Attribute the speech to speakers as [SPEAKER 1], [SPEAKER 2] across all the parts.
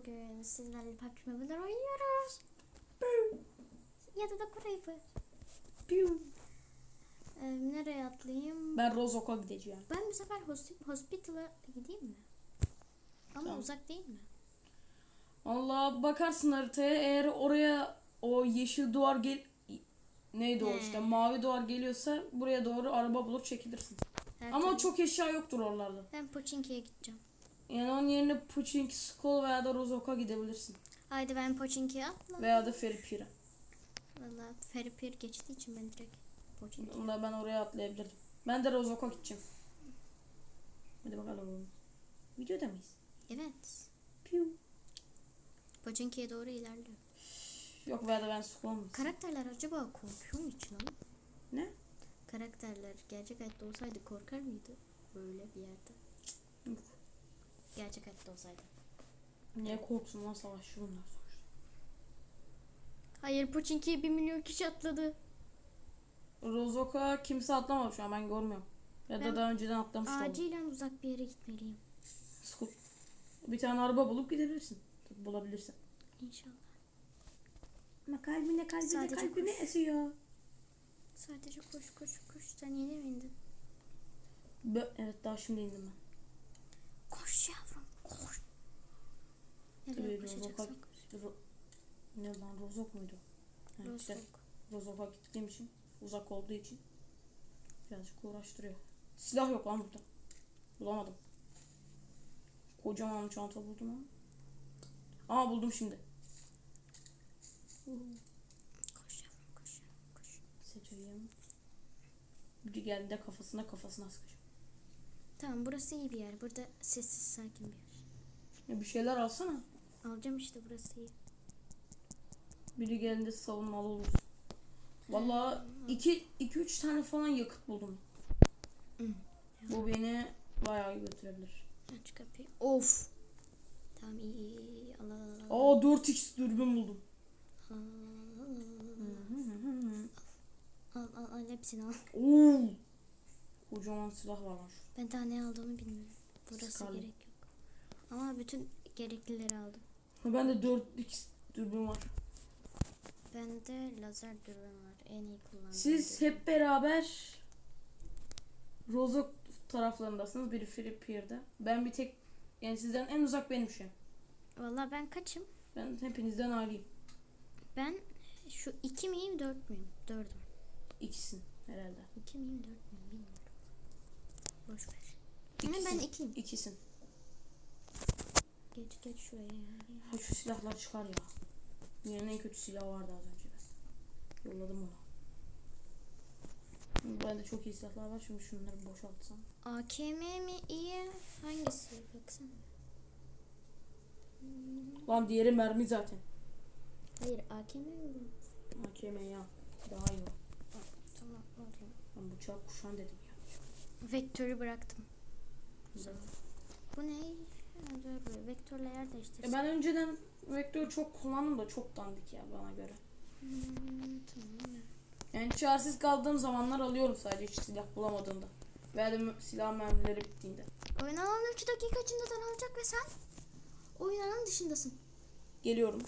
[SPEAKER 1] bugün sizlerle PUBG Mobile oynuyoruz. Ya da da Creeper. Ee, nereye atlayayım?
[SPEAKER 2] Ben Rozok'a gideceğim.
[SPEAKER 1] Ben bu sefer hospi- hospital'a gideyim mi? Ama
[SPEAKER 2] Tamam.
[SPEAKER 1] uzak değil mi?
[SPEAKER 2] Allah bakarsın haritaya eğer oraya o yeşil duvar gel neydi o
[SPEAKER 1] He.
[SPEAKER 2] işte mavi duvar geliyorsa buraya doğru araba bulup çekilirsin.
[SPEAKER 1] Her
[SPEAKER 2] Ama
[SPEAKER 1] türlü.
[SPEAKER 2] çok eşya yoktur oralarda.
[SPEAKER 1] Ben Pochinki'ye gideceğim.
[SPEAKER 2] Yani onun yerine Puchink, Skull veya da Rozok'a gidebilirsin.
[SPEAKER 1] Haydi ben Pochinki'ye atla.
[SPEAKER 2] Veya da Feripir'e.
[SPEAKER 1] Valla Feripir geçtiği için ben direkt Pochinki.
[SPEAKER 2] Onda ben oraya atlayabilirdim. Ben de Rozok'a gideceğim. Hadi bakalım. Videoda mıyız?
[SPEAKER 1] Evet.
[SPEAKER 2] Piu.
[SPEAKER 1] Pochinki'ye doğru ilerliyor.
[SPEAKER 2] Yok veya da ben Skull mıyım?
[SPEAKER 1] Karakterler acaba korkuyor mu hiç lan?
[SPEAKER 2] Ne?
[SPEAKER 1] Karakterler gerçek hayatta olsaydı korkar mıydı? Böyle bir yerde.
[SPEAKER 2] Yok.
[SPEAKER 1] Gerçek hayatta olsaydı.
[SPEAKER 2] Niye korksun lan savaşçı bunlar sonuçta.
[SPEAKER 1] Hayır Pochinki'ye bir milyon kişi atladı.
[SPEAKER 2] Rozok'a kimse atlamadı şu an ben görmüyorum. Ya da
[SPEAKER 1] Ben-
[SPEAKER 2] daha önceden atlamış da olur.
[SPEAKER 1] Acilen uzak bir yere gitmeliyim.
[SPEAKER 2] Skull. Bir tane araba bulup gidebilirsin. Tabii bulabilirsin.
[SPEAKER 1] İnşallah.
[SPEAKER 2] Ama kalbine kalbine
[SPEAKER 1] Sadece
[SPEAKER 2] kalbine
[SPEAKER 1] koş.
[SPEAKER 2] esiyor.
[SPEAKER 1] Sadece koş koş koş. Sen yeni mi indin?
[SPEAKER 2] Bö- evet daha şimdi indim ben.
[SPEAKER 1] Koş yavrum koş. Nereye.
[SPEAKER 2] Ro- ne lan Rozok muydu? Ha, işte
[SPEAKER 1] Rozok.
[SPEAKER 2] Rozok'a gittiğim için uzak olduğu için birazcık uğraştırıyor. Silah yok lan burada. Bulamadım. Kocaman bir çanta buldum ama. Aa buldum şimdi.
[SPEAKER 1] Koş yavrum koş yavrum koş.
[SPEAKER 2] Seçeyim. Biri geldi de kafasına kafasına sıkacağım.
[SPEAKER 1] Tamam burası iyi bir yer. Burada sessiz sakin bir yer.
[SPEAKER 2] Ya bir şeyler alsana.
[SPEAKER 1] Alacağım işte burası iyi.
[SPEAKER 2] Biri geldiğinde savunmalı oluruz. Vallahi iki, iki üç tane falan yakıt buldum. Bu beni bayağı götürebilir.
[SPEAKER 1] Aç kapıyı. Of. Tamam iyi iyi iyi. Al al al.
[SPEAKER 2] Aa 4x dürbün buldum.
[SPEAKER 1] Al al al, hepsini al.
[SPEAKER 2] Oo. Kocaman silah var.
[SPEAKER 1] Ben daha ne aldığımı bilmiyorum. Burası
[SPEAKER 2] Scarlet.
[SPEAKER 1] gerek yok. Ama bütün gereklileri aldım.
[SPEAKER 2] Ben de 4x dürbün var.
[SPEAKER 1] Bende lazer dürbün var. En iyi kullandığım.
[SPEAKER 2] Siz
[SPEAKER 1] dürbün.
[SPEAKER 2] hep beraber Rozok taraflarındasınız. Biri Free Pier'de. Ben bir tek yani sizden en uzak benim şu an.
[SPEAKER 1] Valla ben kaçım?
[SPEAKER 2] Ben hepinizden ayrıyım.
[SPEAKER 1] Ben şu iki miyim dört müyüm? Dördüm.
[SPEAKER 2] İkisin herhalde.
[SPEAKER 1] İki miyim dört müyüm bilmiyorum. Boş ver.
[SPEAKER 2] İkisin.
[SPEAKER 1] ben ikiyim.
[SPEAKER 2] İkisin.
[SPEAKER 1] Geç geç şuraya ya.
[SPEAKER 2] Ha şu silahlar çıkar ya. Dünyanın en kötü silahı vardı az önce. ben. Yolladım onu. Bende çok iyi silahlar var. Şimdi şunları boşaltsam.
[SPEAKER 1] AKM mi iyi? Hangisi? Baksana.
[SPEAKER 2] Lan diğeri mermi zaten.
[SPEAKER 1] Hayır AKM mi?
[SPEAKER 2] AKM ya. Daha iyi.
[SPEAKER 1] Tamam alayım.
[SPEAKER 2] Ben bıçak kuşan dedim ya.
[SPEAKER 1] Vektörü bıraktım.
[SPEAKER 2] Güzel.
[SPEAKER 1] Bu ne? Dur böyle vektörle yer
[SPEAKER 2] E
[SPEAKER 1] değiştirsin.
[SPEAKER 2] ben önceden vektör çok kullandım da çok dandik ya bana göre.
[SPEAKER 1] Hmm, tamam ya.
[SPEAKER 2] Yani çaresiz kaldığım zamanlar alıyorum sadece hiç silah bulamadığımda. Veya da mü- silah mermileri bittiğinde.
[SPEAKER 1] Oyun alanı 3 dakika içinde daralacak ve sen oyun alanı dışındasın.
[SPEAKER 2] Geliyorum.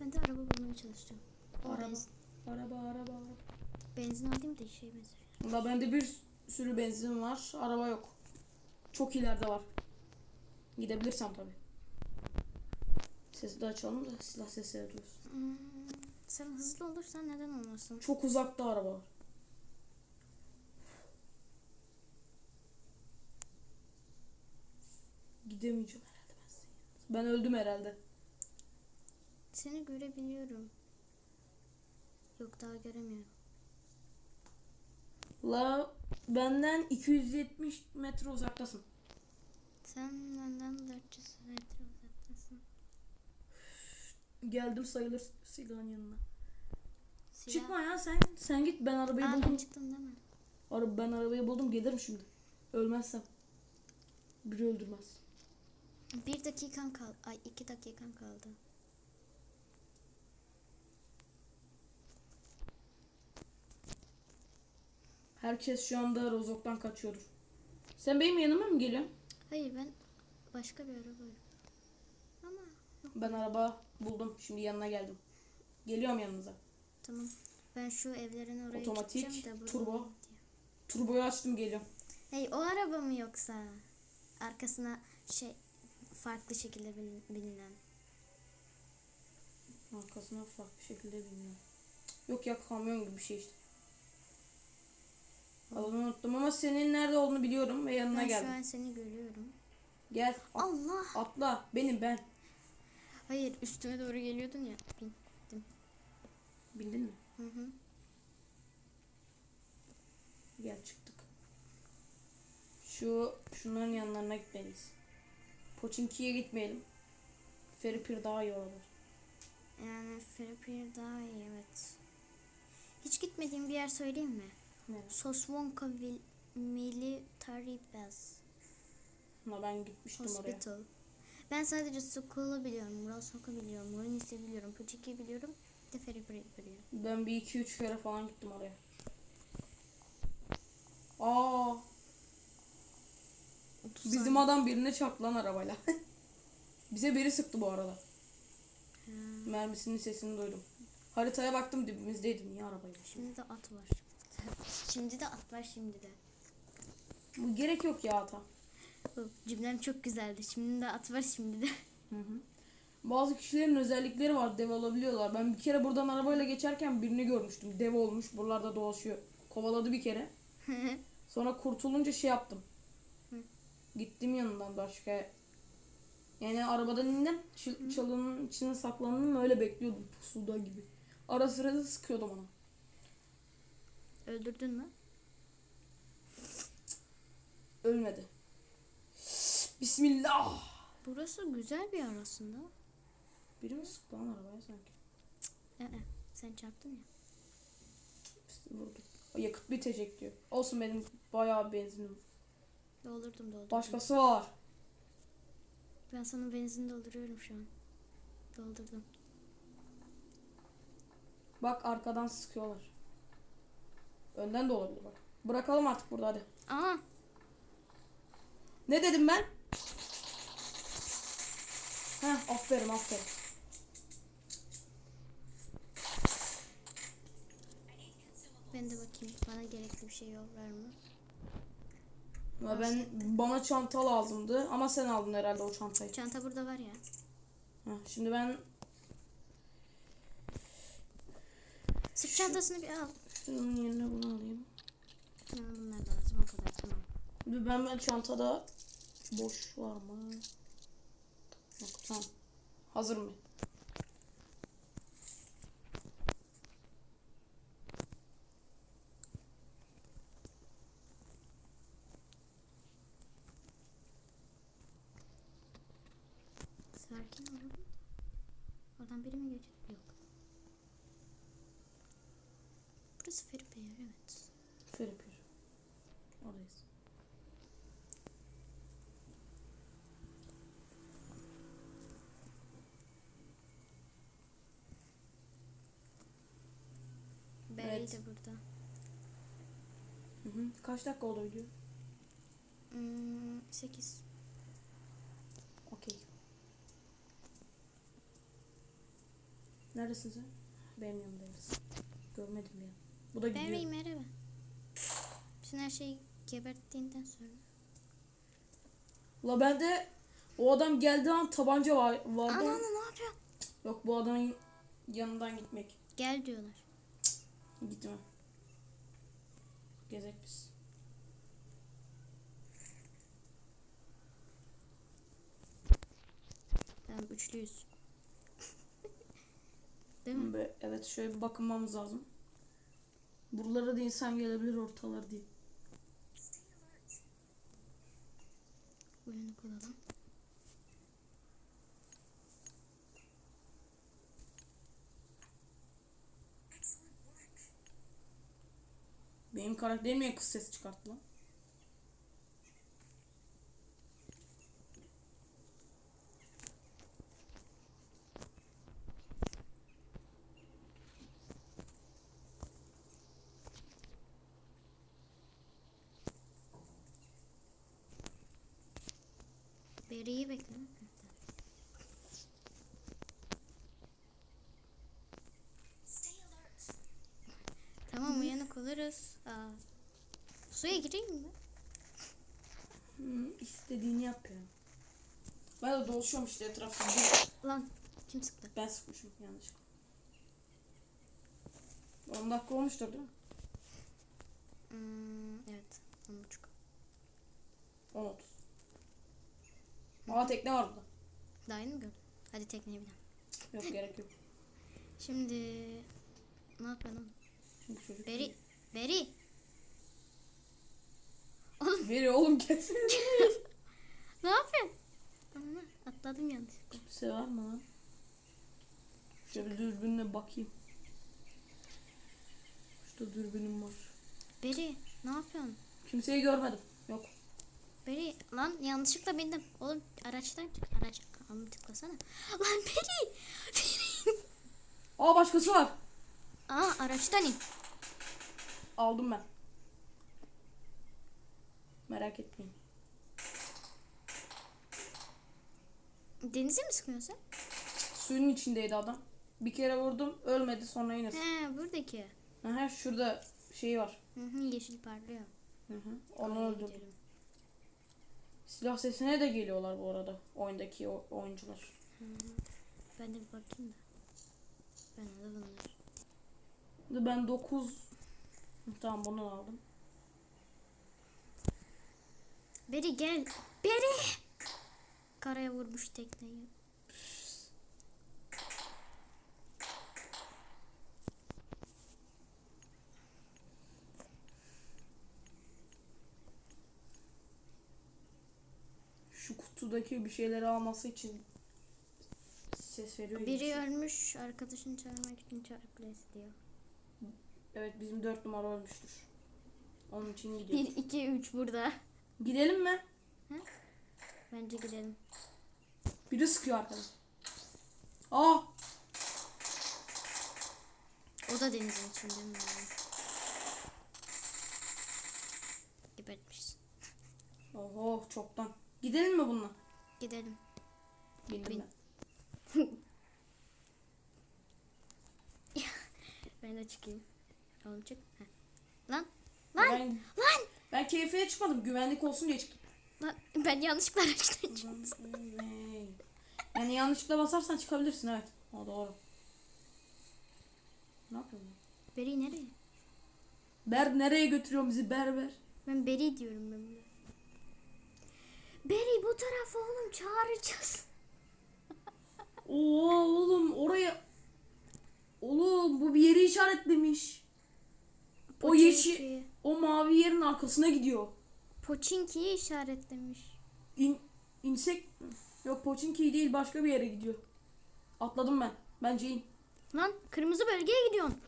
[SPEAKER 1] Ben de araba bulmaya çalışacağım.
[SPEAKER 2] Araba.
[SPEAKER 1] benzin,
[SPEAKER 2] Araba araba araba.
[SPEAKER 1] benzin alayım da şey benzer.
[SPEAKER 2] Valla bende bir sürü benzin var. Araba yok. Çok ileride var. Gidebilirsem tabi. Sesi de açalım da silah sesleri duyuyorsun.
[SPEAKER 1] Hmm, sen hızlı olursan neden olmasın?
[SPEAKER 2] Çok uzakta araba var. Gidemeyeceğim herhalde ben yanına. Ben öldüm herhalde.
[SPEAKER 1] Seni görebiliyorum. Yok daha göremiyorum.
[SPEAKER 2] La benden 270 metre uzaktasın.
[SPEAKER 1] Sen benden 400 metre uzaktasın.
[SPEAKER 2] Geldim sayılır silahın yanına.
[SPEAKER 1] Silah...
[SPEAKER 2] Çıkma ya sen sen git ben arabayı
[SPEAKER 1] Aa, ben
[SPEAKER 2] buldum.
[SPEAKER 1] çıktım değil mi?
[SPEAKER 2] Ara, ben arabayı buldum gelirim şimdi. Ölmezsem. Biri öldürmez.
[SPEAKER 1] Bir dakikan kal. Ay iki dakikan kaldı.
[SPEAKER 2] Herkes şu anda Rozok'tan kaçıyordur. Sen benim yanıma mı geliyorsun?
[SPEAKER 1] Hayır ben başka bir araba. Ama
[SPEAKER 2] Ben araba buldum. Şimdi yanına geldim. Geliyorum yanınıza.
[SPEAKER 1] tamam. Ben şu evlerin oraya
[SPEAKER 2] Otomatik,
[SPEAKER 1] burada
[SPEAKER 2] turbo. Turboyu açtım geliyorum.
[SPEAKER 1] Hey o araba mı yoksa? Arkasına şey farklı şekilde bin- binilen.
[SPEAKER 2] Arkasına farklı şekilde bilmiyorum. Yok ya kamyon gibi bir şey işte. Adını unuttum ama senin nerede olduğunu biliyorum ve yanına
[SPEAKER 1] Ben
[SPEAKER 2] geldim.
[SPEAKER 1] şu an seni görüyorum.
[SPEAKER 2] Gel
[SPEAKER 1] Allah!
[SPEAKER 2] atla benim ben.
[SPEAKER 1] Hayır üstüme doğru geliyordun ya. Bin.
[SPEAKER 2] Bildin mi?
[SPEAKER 1] Hı hı.
[SPEAKER 2] Gel çıktık. Şu şunların yanlarına gitmeliyiz. Poçinki'ye gitmeyelim. Feripir daha iyi olabilir.
[SPEAKER 1] Yani Feripir daha iyi evet. Hiç gitmediğim bir yer söyleyeyim mi? Soswonka Vil- Military Base
[SPEAKER 2] Ama ben gitmiştim oraya.
[SPEAKER 1] Hospital. Ben sadece Sokol'u biliyorum, Rosok'u biliyorum, Runis'i biliyorum, Puchiki'yi biliyorum, bir de Feripir'i biliyorum.
[SPEAKER 2] Ben bir iki üç kere falan gittim oraya. Aa,
[SPEAKER 1] 30
[SPEAKER 2] bizim
[SPEAKER 1] saniye.
[SPEAKER 2] adam birine çarptı lan arabayla. Bize biri sıktı bu arada.
[SPEAKER 1] Ha,
[SPEAKER 2] Mermisinin sesini duydum. Haritaya baktım dibimizdeydi. Niye arabayla?
[SPEAKER 1] Şimdi de at var. Şimdi de at var şimdi de.
[SPEAKER 2] Bu gerek yok ya ata.
[SPEAKER 1] Cümlem çok güzeldi. Şimdi de at var şimdi de.
[SPEAKER 2] Hı hı. Bazı kişilerin özellikleri var dev olabiliyorlar. Ben bir kere buradan arabayla geçerken birini görmüştüm. Dev olmuş buralarda dolaşıyor. Kovaladı bir kere. Sonra kurtulunca şey yaptım.
[SPEAKER 1] Hı.
[SPEAKER 2] Gittim yanından başka. Yani arabadan indim. Çalının içine saklandım öyle bekliyordum pusuda gibi. Ara sıra da sıkıyordum ona.
[SPEAKER 1] Öldürdün mü?
[SPEAKER 2] Ölmedi. Bismillah.
[SPEAKER 1] Burası güzel bir yer aslında.
[SPEAKER 2] Biri mi sıktı lan arabaya sanki?
[SPEAKER 1] Ee, sen çarptın ya.
[SPEAKER 2] Vurdu. Yakıt bitecek diyor. Olsun benim bayağı benzinim.
[SPEAKER 1] Doldurdum doldurdum.
[SPEAKER 2] Başkası var.
[SPEAKER 1] Ben sana benzin dolduruyorum şu an. Doldurdum.
[SPEAKER 2] Bak arkadan sıkıyorlar. Önden de olabilir bak. Bırakalım artık burada hadi.
[SPEAKER 1] Aa!
[SPEAKER 2] Ne dedim ben? Heh aferin aferin.
[SPEAKER 1] Ben de bakayım bana gerekli bir şey yollar mı?
[SPEAKER 2] Ya ben bana çanta lazımdı ama sen aldın herhalde o çantayı.
[SPEAKER 1] Çanta burada var ya.
[SPEAKER 2] Heh, şimdi ben
[SPEAKER 1] Sırt çantasını bir al.
[SPEAKER 2] Şunun yerine bunu alayım.
[SPEAKER 1] Tamam bunlar da lazım o kadar tamam.
[SPEAKER 2] Bir ben ben çantada boş var mı? Yok tamam. Hazır mı?
[SPEAKER 1] Sakin olalım. Oradan biri mi geçti? Yok. Burası Feripe yer evet.
[SPEAKER 2] Feripir. Oradayız.
[SPEAKER 1] Berry
[SPEAKER 2] Evet.
[SPEAKER 1] de burada.
[SPEAKER 2] Hı. Kaç dakika oldu video?
[SPEAKER 1] Hmm, 8.
[SPEAKER 2] Okey. Neredesin sen? Benim yanımdayız. Görmedim ya. Bu da gidiyor.
[SPEAKER 1] Berry merhaba. Bütün her şeyi geberttiğinden sonra.
[SPEAKER 2] La bende o adam geldiği an tabanca var, vardı.
[SPEAKER 1] Ana ana ne yapıyorsun?
[SPEAKER 2] Yok bu adamın yanından gitmek.
[SPEAKER 1] Gel diyorlar.
[SPEAKER 2] Gitme. Gezek biz.
[SPEAKER 1] Tamam üçlüyüz. Değil mi?
[SPEAKER 2] Be- Evet şöyle bir bakınmamız lazım. Buralara da insan gelebilir ortalar diye.
[SPEAKER 1] Uyanık olalım.
[SPEAKER 2] Benim karakterim niye kız sesi çıkarttı lan?
[SPEAKER 1] Beri'yi bekle. Tamam uyanık oluruz. Aa. Suya gireyim mi?
[SPEAKER 2] Hı, istediğini yap ya. Ben de dolaşıyorum işte etrafta.
[SPEAKER 1] Lan kim sıktı?
[SPEAKER 2] Ben sıkmışım yanlışlıkla. 10 dakika olmuştur değil mi?
[SPEAKER 1] Hmm, evet. On buçuk.
[SPEAKER 2] 10.30. Aa tekne var burada.
[SPEAKER 1] Daha yeni mi gördün? Hadi tekneye binelim.
[SPEAKER 2] Yok gerek yok.
[SPEAKER 1] Şimdi ne yapalım?
[SPEAKER 2] Çünkü çocuk.
[SPEAKER 1] Beri, Beri.
[SPEAKER 2] Veri oğlum kesin.
[SPEAKER 1] Ne yapıyorsun? Ana, atladım yanlışlıkla.
[SPEAKER 2] Kimse var mı lan? Şöyle bir dürbünle bakayım. Şurada dürbünüm var.
[SPEAKER 1] Beri, ne yapıyorsun?
[SPEAKER 2] Kimseyi görmedim. Yok.
[SPEAKER 1] Beri, lan yanlışlıkla bindim. Oğlum araçtan çık. Araç, ama tıklasana. Lan Beri. Beri.
[SPEAKER 2] Aa başkası var.
[SPEAKER 1] Aa araçtan in.
[SPEAKER 2] Aldım ben. Merak etmeyin.
[SPEAKER 1] Denize mi sıkıyorsun?
[SPEAKER 2] Suyun içindeydi adam. Bir kere vurdum ölmedi sonra yine.
[SPEAKER 1] He buradaki.
[SPEAKER 2] Aha şurada şey var.
[SPEAKER 1] Hı hı, yeşil parlıyor.
[SPEAKER 2] Hı hı. Onu öldürdüm. Silah sesine de geliyorlar bu arada oyundaki o oyuncular.
[SPEAKER 1] Ben de bir bakayım da. Ben de bunlar.
[SPEAKER 2] Ben 9 Tamam bunu aldım.
[SPEAKER 1] Beri gel. Beri. Karaya vurmuş tekneyi.
[SPEAKER 2] Şu kutudaki bir şeyleri alması için ses veriyor.
[SPEAKER 1] Biri ölmüş. Arkadaşını çağırmak için çağır place diyor.
[SPEAKER 2] Evet bizim 4 numara ölmüştür. Onun için
[SPEAKER 1] 1,
[SPEAKER 2] gidiyoruz.
[SPEAKER 1] 2, 3 burada.
[SPEAKER 2] Gidelim mi?
[SPEAKER 1] Bence gidelim.
[SPEAKER 2] Biri sıkıyor arkadan. Aa!
[SPEAKER 1] O da denizin içinde mi? Gebertmiş.
[SPEAKER 2] Oho çoktan. Gidelim mi bununla?
[SPEAKER 1] Gidelim.
[SPEAKER 2] Bindim
[SPEAKER 1] Bin.
[SPEAKER 2] ben.
[SPEAKER 1] Ben de çıkayım. Oğlum çık. Heh. Lan. Lan.
[SPEAKER 2] Ben,
[SPEAKER 1] Lan.
[SPEAKER 2] Ben keyfiye çıkmadım. Güvenlik olsun diye çıktım.
[SPEAKER 1] Lan. Ben yanlışlıkla araçtan çıktım.
[SPEAKER 2] yani yanlışlıkla basarsan çıkabilirsin evet. O doğru. Ne yapıyorsun?
[SPEAKER 1] Beri nereye?
[SPEAKER 2] Ber nereye götürüyorsun bizi berber?
[SPEAKER 1] Ben Beri diyorum ben buna. Beri bu tarafa oğlum çağıracağız.
[SPEAKER 2] Oo oğlum oraya Oğlum bu bir yeri işaretlemiş. O yeşil. O mavi yerin arkasına gidiyor.
[SPEAKER 1] Poçinki'yi işaretlemiş.
[SPEAKER 2] İn, insek yok Pochinki değil başka bir yere gidiyor. Atladım ben. Bence in.
[SPEAKER 1] Lan kırmızı bölgeye gidiyorsun.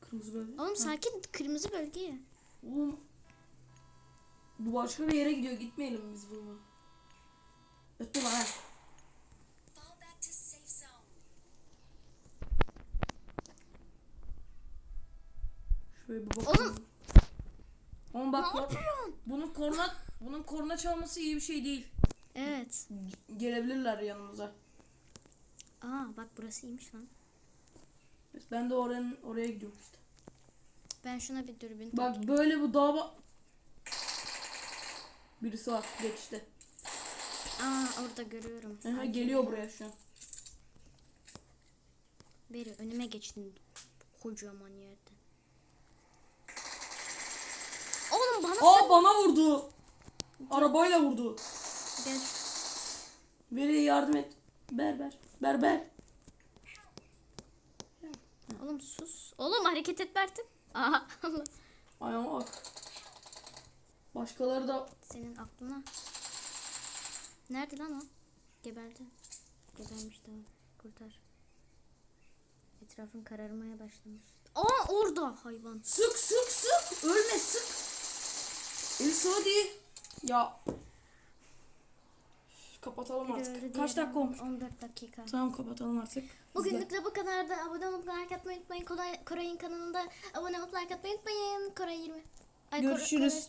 [SPEAKER 2] Kırmızı böyle.
[SPEAKER 1] Oğlum
[SPEAKER 2] Ha.
[SPEAKER 1] sakin kırmızı bölgeye.
[SPEAKER 2] Oğlum bu başka bir yere gidiyor. Gitmeyelim biz bununla. Öttü lan Şöyle bir bakalım.
[SPEAKER 1] Oğlum.
[SPEAKER 2] Oğlum
[SPEAKER 1] Ne
[SPEAKER 2] bak
[SPEAKER 1] yapıyorsun?
[SPEAKER 2] bunun korna bunun korna çalması iyi bir şey değil.
[SPEAKER 1] Evet.
[SPEAKER 2] Gelebilirler yanımıza.
[SPEAKER 1] Aa bak burası iyiymiş lan.
[SPEAKER 2] Ben de oranın oraya gidiyorum işte.
[SPEAKER 1] Ben şuna bir dürbün
[SPEAKER 2] Bak böyle bu dağa bak. Birisi var geçti.
[SPEAKER 1] Aa orada görüyorum.
[SPEAKER 2] Aha, geliyor buraya şu an.
[SPEAKER 1] Beri önüme geçtin kocaman yerden. Oğlum bana
[SPEAKER 2] Aa bana vurdu. Arabayla vurdu.
[SPEAKER 1] Gel.
[SPEAKER 2] Beri yardım et. Berber. Berber.
[SPEAKER 1] Oğlum sus. Oğlum hareket et Bertim. Aa Allah.
[SPEAKER 2] Ayağıma bak. Başkaları da
[SPEAKER 1] Senin aklına. Nerede lan o? Geberdi. Gebermiş tamam. Kurtar. Etrafın kararmaya başlamış. Aa orada hayvan.
[SPEAKER 2] sık sık sık. Ölme sık. Elisa hadi. Ya. Kapatalım artık. Kaç dakika olmuş?
[SPEAKER 1] 14 dakika.
[SPEAKER 2] Tamam kapatalım artık.
[SPEAKER 1] Bugünlük de bu kadar da abone olup like atmayı unutmayın. Koray, Koray'ın kanalında abone olup like atmayı unutmayın. Koray 20. Ay,
[SPEAKER 2] Görüşürüz.
[SPEAKER 1] Koray-